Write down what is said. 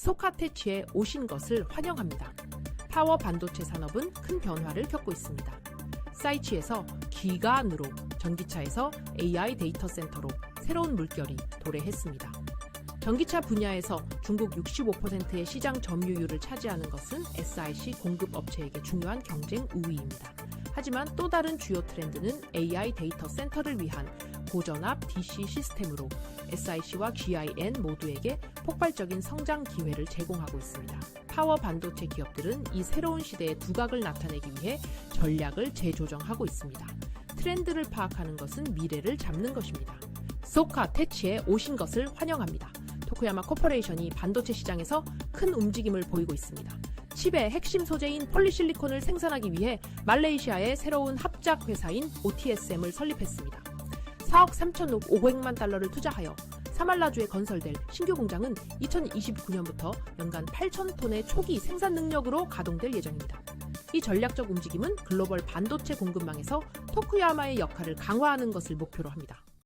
소카테치에 오신 것을 환영합니다. 파워 반도체 산업은 큰 변화를 겪고 있습니다. 사이치에서 기간으로 전기차에서 AI 데이터 센터로 새로운 물결이 도래했습니다. 전기차 분야에서 중국 65%의 시장 점유율을 차지하는 것은 SIC 공급 업체에게 중요한 경쟁 우위입니다. 하지만 또 다른 주요 트렌드는 AI 데이터 센터를 위한 고전압 DC 시스템으로 SIC와 GIN 모두에게 폭발적인 성장 기회를 제공하고 있습니다. 파워 반도체 기업들은 이 새로운 시대의 두각을 나타내기 위해 전략을 재조정하고 있습니다. 트렌드를 파악하는 것은 미래를 잡는 것입니다. 소카 테치에 오신 것을 환영합니다. 토쿠야마 코퍼레이션이 반도체 시장에서 큰 움직임을 보이고 있습니다. 칩의 핵심 소재인 폴리실리콘을 생산하기 위해 말레이시아의 새로운 합작 회사인 OTSM을 설립했습니다. 4억 3,500만 달러를 투자하여 사말라주에 건설될 신규 공장은 2029년부터 연간 8,000톤의 초기 생산 능력으로 가동될 예정입니다. 이 전략적 움직임은 글로벌 반도체 공급망에서 토쿠야마의 역할을 강화하는 것을 목표로 합니다.